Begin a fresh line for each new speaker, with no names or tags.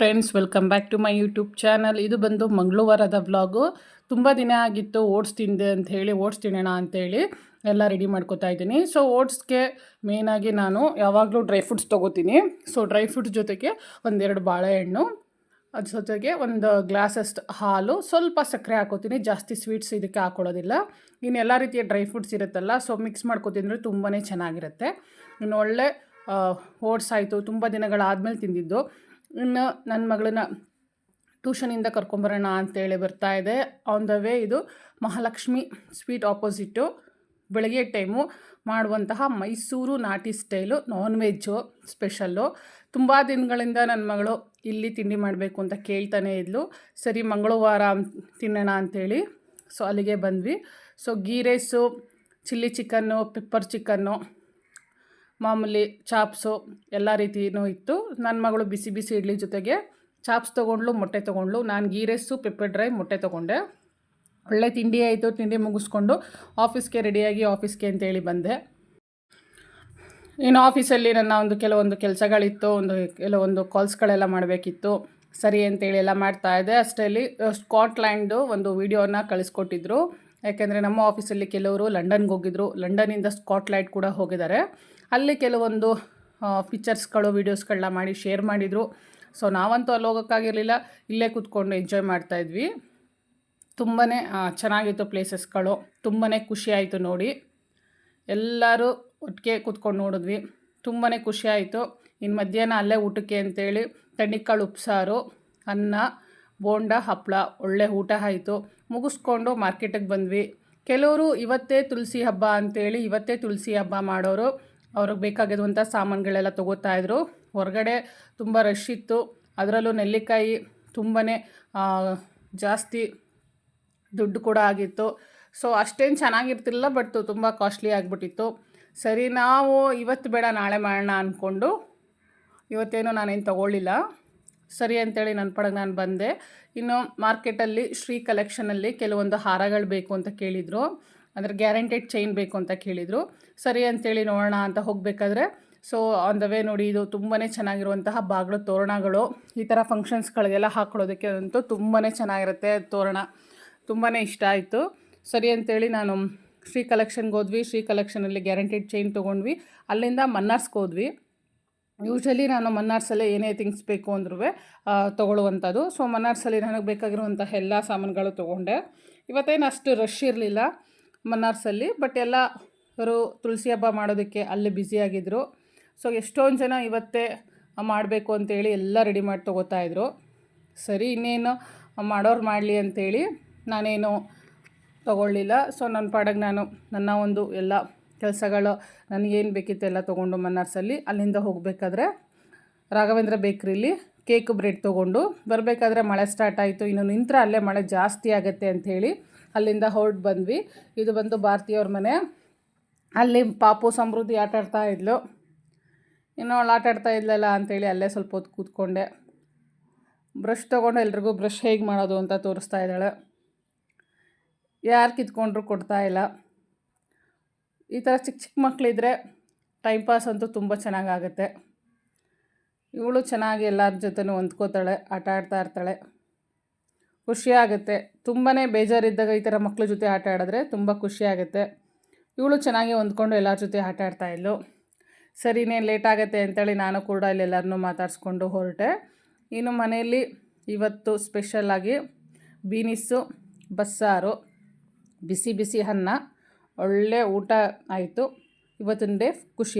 Friends welcome back to my YouTube channel ಇದು ಬಂದು ಮಂಗಳವಾರದ vlog ತುಂಬ ದಿನ ಆಗಿತ್ತು ಓಟ್ಸ್ ತಿಂದೆ ಅಂತ ಹೇಳಿ ಓಟ್ಸ್ ತಿನ್ನೋಣ ಅಂತೇಳಿ ಎಲ್ಲ ರೆಡಿ ಮಾಡ್ಕೋತಾ ಇದ್ದೀನಿ. ಸೊ ಓಟ್ಸ್ಗೆ ಮೇನಾಗಿ ನಾನು ಯಾವಾಗಲೂ ಡ್ರೈ ಫ್ರೂಟ್ಸ್ ತೊಗೋತೀನಿ. ಸೊ ಡ್ರೈ ಫ್ರೂಟ್ಸ್ ಜೊತೆಗೆ ಒಂದೆರಡು ಬಾಳೆಹಣ್ಣು ಅದ್ರ ಜೊತೆಗೆ ಒಂದು ಗ್ಲಾಸಷ್ಟು ಹಾಲು, ಸ್ವಲ್ಪ ಸಕ್ಕರೆ ಹಾಕೋತೀನಿ. ಜಾಸ್ತಿ ಸ್ವೀಟ್ಸ್ ಇದಕ್ಕೆ ಹಾಕೊಳ್ಳೋದಿಲ್ಲ. ಇನ್ನು ಎಲ್ಲ ರೀತಿಯ ಡ್ರೈ ಫ್ರೂಟ್ಸ್ ಇರುತ್ತಲ್ಲ ಸೊ ಮಿಕ್ಸ್ ಮಾಡ್ಕೋತಿದ್ರೆ ತುಂಬಾ ಚೆನ್ನಾಗಿರುತ್ತೆ. ಇನ್ನು ಒಳ್ಳೆ ಓಟ್ಸ್ ಆಯಿತು, ತುಂಬ ದಿನಗಳಾದಮೇಲೆ ತಿಂದಿದ್ದು. ಇನ್ನು ನನ್ನ ಮಗಳನ್ನ ಟ್ಯೂಷನಿಂದ ಕರ್ಕೊಂಬರೋಣ ಅಂತೇಳಿ ಬರ್ತಾ ಇದೆ. ಆನ್ ದ ವೇ ಇದು ಮಹಾಲಕ್ಷ್ಮಿ ಸ್ವೀಟ್ ಆಪೋಸಿಟ್ಟು ಬೆಳಗ್ಗೆ ಟೈಮು ಮಾಡುವಂತಹ ಮೈಸೂರು ನಾಟಿ ಸ್ಟೈಲು ನಾನ್ ವೆಜ್ಜು ಸ್ಪೆಷಲ್ಲು ತುಂಬ ದಿನಗಳಿಂದ ನನ್ನ ಮಗಳು ಇಲ್ಲಿ ತಿಂಡಿ ಮಾಡಬೇಕು ಅಂತ ಕೇಳ್ತಾನೆ ಇದ್ಲು. ಸರಿ, ಮಂಗಳವಾರ ತಿನ್ನೋಣ ಅಂಥೇಳಿ ಸೊ ಅಲ್ಲಿಗೆ ಬಂದ್ವಿ. So ghee rice chilli chicken pepper chicken ಮಾಮೂಲಿ ಚಾಪ್ಸು ಎಲ್ಲ ರೀತಿಯೂ ಇತ್ತು. ನನ್ನ ಮಗಳು ಬಿಸಿ ಬಿಸಿ ಇಡ್ಲಿ ಜೊತೆಗೆ ಚಾಪ್ಸ್ ತೊಗೊಂಡ್ಲು, ಮೊಟ್ಟೆ ತೊಗೊಂಡ್ಲು. ನಾನು ಗೀ ಪೆಪ್ಪರ್ ಡ್ರೈ, ಮೊಟ್ಟೆ ತೊಗೊಂಡೆ. ಒಳ್ಳೆ ತಿಂಡಿ ಆಯಿತು, ತಿಂಡಿ ಮುಗಿಸ್ಕೊಂಡು ಆಫೀಸ್ಗೆ ರೆಡಿಯಾಗಿ ಆಫೀಸ್ಗೆ ಅಂತೇಳಿ ಬಂದೆ. ಇನ್ನು ಆಫೀಸಲ್ಲಿ ನನ್ನ ಒಂದು ಕೆಲವೊಂದು ಕೆಲಸಗಳಿತ್ತು, ಒಂದು ಕೆಲವೊಂದು ಕಾಲ್ಸ್ಗಳೆಲ್ಲ ಮಾಡಬೇಕಿತ್ತು. ಸರಿ ಅಂತೇಳಿ ಎಲ್ಲ ಮಾಡ್ತಾಯಿದ್ದೆ ಅಷ್ಟರಲ್ಲಿ ಸ್ಕಾಟ್ಲ್ಯಾಂಡು ಒಂದು ವೀಡಿಯೋನ ಕಳಿಸ್ಕೊಟ್ಟಿದ್ರು. ಯಾಕೆಂದರೆ ನಮ್ಮ ಆಫೀಸಲ್ಲಿ ಕೆಲವರು ಲಂಡನ್ಗೆ ಹೋಗಿದ್ರು. ಲಂಡನಿಂದ ಸ್ಕಾಟ್ಲ್ಯಾಂಡ್ ಕೂಡ ಹೋಗಿದ್ದಾರೆ. ಅಲ್ಲಿ ಕೆಲವೊಂದು ಪಿಕ್ಚರ್ಸ್ಗಳು ವೀಡಿಯೋಸ್ಗಳನ್ನ ಮಾಡಿ ಶೇರ್ ಮಾಡಿದರು. ಸೊ ನಾವಂತೂ ಅಲ್ಲಿ ಹೋಗೋಕ್ಕಾಗಿರಲಿಲ್ಲ. ಇಲ್ಲೇ ಕೂತ್ಕೊಂಡು ಎಂಜಾಯ್ ಮಾಡ್ತಾಯಿದ್ವಿ ತುಂಬಾ ಚೆನ್ನಾಗಿತ್ತು ಪ್ಲೇಸಸ್ಗಳು ತುಂಬಾ ಖುಷಿಯಾಯಿತು ನೋಡಿ. ಎಲ್ಲರೂ ಒಟ್ಟಿಗೆ ಕೂತ್ಕೊಂಡು ನೋಡಿದ್ವಿ. ತುಂಬಾ ಖುಷಿಯಾಯಿತು ಇನ್ನು ಮಧ್ಯಾಹ್ನ ಅಲ್ಲೇ ಊಟಕ್ಕೆ ಅಂತೇಳಿ ತಣ್ಣಿಕಾಳು ಉಪ್ಸಾರು, ಅನ್ನ, ಬೋಂಡ ಹಪ್ಪಳ ಒಳ್ಳೆ ಊಟ ಆಯಿತು. ಮುಗಿಸ್ಕೊಂಡು ಮಾರ್ಕೆಟಿಗೆ ಬಂದ್ವಿ. ಕೆಲವರು ಇವತ್ತೇ ತುಳಸಿ ಹಬ್ಬ ಅಂತೇಳಿ ಇವತ್ತೇ ತುಳಸಿ ಹಬ್ಬ ಮಾಡೋರು. ಅವ್ರಿಗೆ ಬೇಕಾಗಿರುವಂಥ ಸಾಮಾನುಗಳೆಲ್ಲ ತೊಗೋತಾಯಿದ್ರು ಹೊರಗಡೆ ತುಂಬ ರಶ್ ಇತ್ತು. ಅದರಲ್ಲೂ ನೆಲ್ಲಿಕಾಯಿ ತುಂಬಾ ಜಾಸ್ತಿ ದುಡ್ಡು ಕೂಡ ಆಗಿತ್ತು. ಸೊ ಅಷ್ಟೇನು ಚೆನ್ನಾಗಿರ್ತಿಲ್ಲ ಬಟ್ ತುಂಬ ಕಾಸ್ಟ್ಲಿ ಆಗಿಬಿಟ್ಟಿತ್ತು. ಸರಿ, ನಾವು ಇವತ್ತು ಬೇಡ, ನಾಳೆ ಮಾಡೋಣ ಅಂದ್ಕೊಂಡು ಇವತ್ತೇನು ನಾನೇನು ತೊಗೊಳ್ಳಿಲ್ಲ. ಸರಿ ಅಂತೇಳಿ ನನ್ನ ಪಡಗೆ ನಾನು ಬಂದೆ. ಇನ್ನು ಮಾರ್ಕೆಟಲ್ಲಿ ಶ್ರೀ ಕಲೆಕ್ಷನಲ್ಲಿ ಕೆಲವೊಂದು ಹಾರಗಳು ಬೇಕು ಅಂತ ಕೇಳಿದರು. ಅಂದರೆ ಗ್ಯಾರಂಟೆಡ್ ಚೈನ್ ಬೇಕು ಅಂತ ಕೇಳಿದರು. ಸರಿ ಅಂತೇಳಿ ನೋಡೋಣ ಅಂತ ಹೋಗಬೇಕಾದ್ರೆ ಸೊ ಆನ್ ದ ವೇ ನೋಡಿ ಇದು ತುಂಬಾ ಚೆನ್ನಾಗಿರುವಂತಹ ಬಾಗಿಲು ತೋರಣಗಳು, ಈ ಥರ ಫಂಕ್ಷನ್ಸ್ಗಳಿಗೆಲ್ಲ ಹಾಕೊಳ್ಳೋದಕ್ಕೆ ಅಂತೂ ತುಂಬಾ ಚೆನ್ನಾಗಿರುತ್ತೆ ತೋರಣ. ತುಂಬಾ ಇಷ್ಟ ಆಯಿತು. ಸರಿ ಅಂತೇಳಿ ನಾನು ಶ್ರೀ ಕಲೆಕ್ಷನ್ಗೆ ಹೋದ್ವಿ. ಶ್ರೀ ಕಲೆಕ್ಷನಲ್ಲಿ ಗ್ಯಾರಂಟೆಡ್ ಚೈನ್ ತೊಗೊಂಡ್ವಿ. ಅಲ್ಲಿಂದ ಮನ್ನಾರ್ಸ್ಗೆ ಹೋದ್ವಿ. ಯೂಶ್ವಲಿ ನಾನು ಮನ್ನಾರ್ಸಲ್ಲೇ ಏನೇ ಥಿಂಗ್ಸ್ ಬೇಕು ಅಂದ್ರೂ ತೊಗೊಳ್ಳುವಂಥದ್ದು ಸೊ ಮನ್ನಾರ್ಸಲ್ಲಿ ನನಗೆ ಬೇಕಾಗಿರುವಂಥ ಎಲ್ಲ ಸಾಮಾನುಗಳು ತೊಗೊಂಡೆ. ಇವತ್ತೇನು ಅಷ್ಟು ರಶ್ ಇರಲಿಲ್ಲ. ಮನ್ನಾರ್ಸಲ್ಲಿ ಬಟ್ ಎಲ್ಲರೂ ತುಳಸಿ ಹಬ್ಬ ಮಾಡೋದಕ್ಕೆ ಅಲ್ಲಿ ಬ್ಯುಸಿಯಾಗಿದ್ದರು ಸೊ ಎಷ್ಟೊಂದು ಜನ ಇವತ್ತೇ ಮಾಡಬೇಕು ಅಂತೇಳಿ ಎಲ್ಲ ರೆಡಿ ಮಾಡಿ ತೊಗೋತಾಯಿದ್ರು ಸರಿ, ಇನ್ನೇನು ಮಾಡೋರು ಮಾಡಲಿ ಅಂತೇಳಿ ನಾನೇನು ತೊಗೊಳ್ಳಿಲ್ಲ. ಸೊ ನನ್ನ ಪಾಡಗೆ ನಾನು, ನನ್ನ ಒಂದು ಎಲ್ಲ ಕೆಲಸಗಳು ನನಗೇನು ಬೇಕಿತ್ತು ಎಲ್ಲ ತೊಗೊಂಡು ಮನ್ನಾರ್ಸಲ್ಲಿ ಅಲ್ಲಿಂದ ಹೋಗಬೇಕಾದ್ರೆ ರಾಘವೇಂದ್ರ ಬೇಕ್ರಿಲಿ ಕೇಕ್ ಬ್ರೆಡ್ ತೊಗೊಂಡು, ಬರಬೇಕಾದ್ರೆ ಮಳೆ ಸ್ಟಾರ್ಟ್ ಆಯಿತು, ಇನ್ನು ನಿಂತರ ಅಲ್ಲೇ ಮಳೆ ಜಾಸ್ತಿ ಆಗುತ್ತೆ ಅಂಥೇಳಿ ಅಲ್ಲಿಂದ ಹೊರಟು ಬಂದ್ವಿ. ಇದು ಬಂದು ಭಾರತೀಯವ್ರ ಮನೆ. ಅಲ್ಲಿ ಪಾಪು ಸಮೃದ್ಧಿ ಆಟ ಆಡ್ತಾ ಇದ್ಲು. ಇನ್ನೂ ಅವಳು ಆಟ ಆಡ್ತಾ ಇದ್ಲಲ್ಲ ಅಂತೇಳಿ ಅಲ್ಲೇ ಸ್ವಲ್ಪ ಹೊತ್ತು ಕೂತ್ಕೊಂಡೆ. ಬ್ರಷ್ ತೊಗೊಂಡು ಎಲ್ರಿಗೂ ಬ್ರಷ್ ಹೇಗೆ ಮಾಡೋದು ಅಂತ ತೋರಿಸ್ತಾ ಇದ್ದಾಳೆ. ಯಾರು ಕಿತ್ಕೊಂಡ್ರು ಕೊಡ್ತಾ ಇಲ್ಲ. ಈ ಥರ ಚಿಕ್ಕ ಚಿಕ್ಕ ಮಕ್ಕಳಿದ್ರೆ ಟೈಮ್ ಪಾಸ್ ಅಂತೂ ತುಂಬ ಚೆನ್ನಾಗಾಗುತ್ತೆ. ಇವಳು ಚೆನ್ನಾಗಿ ಎಲ್ಲರ ಜೊತೆನೂ ಹೊಂದ್ಕೋತಾಳೆ, ಆಟ ಆಡ್ತಾ ಇರ್ತಾಳೆ. ಖುಷಿಯಾಗುತ್ತೆ. ತುಂಬಾ ಬೇಜಾರಿದ್ದಾಗ ಈ ಥರ ಮಕ್ಕಳ ಜೊತೆ ಆಟ ಆಡಿದ್ರೆ ತುಂಬ ಖುಷಿಯಾಗುತ್ತೆ. ಇವಳು ಚೆನ್ನಾಗಿ ಹೊಂದ್ಕೊಂಡು ಎಲ್ಲರ ಜೊತೆ ಆಟ ಆಡ್ತಾಯಿದ್ಲು ಸರಿನೇ ಲೇಟ್ ಆಗುತ್ತೆ ಅಂತೇಳಿ ನಾನು ಕೂಡ ಇಲ್ಲಿ ಎಲ್ಲರನ್ನೂ ಮಾತಾಡಿಸ್ಕೊಂಡು ಹೊರಟೆ. ಇನ್ನು ಮನೆಯಲ್ಲಿ ಇವತ್ತು ಸ್ಪೆಷಲ್ಲಾಗಿ ಬೀನಿಸ್ಸು ಬಸ್ಸಾರು, ಬಿಸಿ ಬಿಸಿ ಅನ್ನ, ಒಳ್ಳೆ ಊಟ ಆಯಿತು. ಇವತ್ತಿನ ಡೇ ಖುಷಿ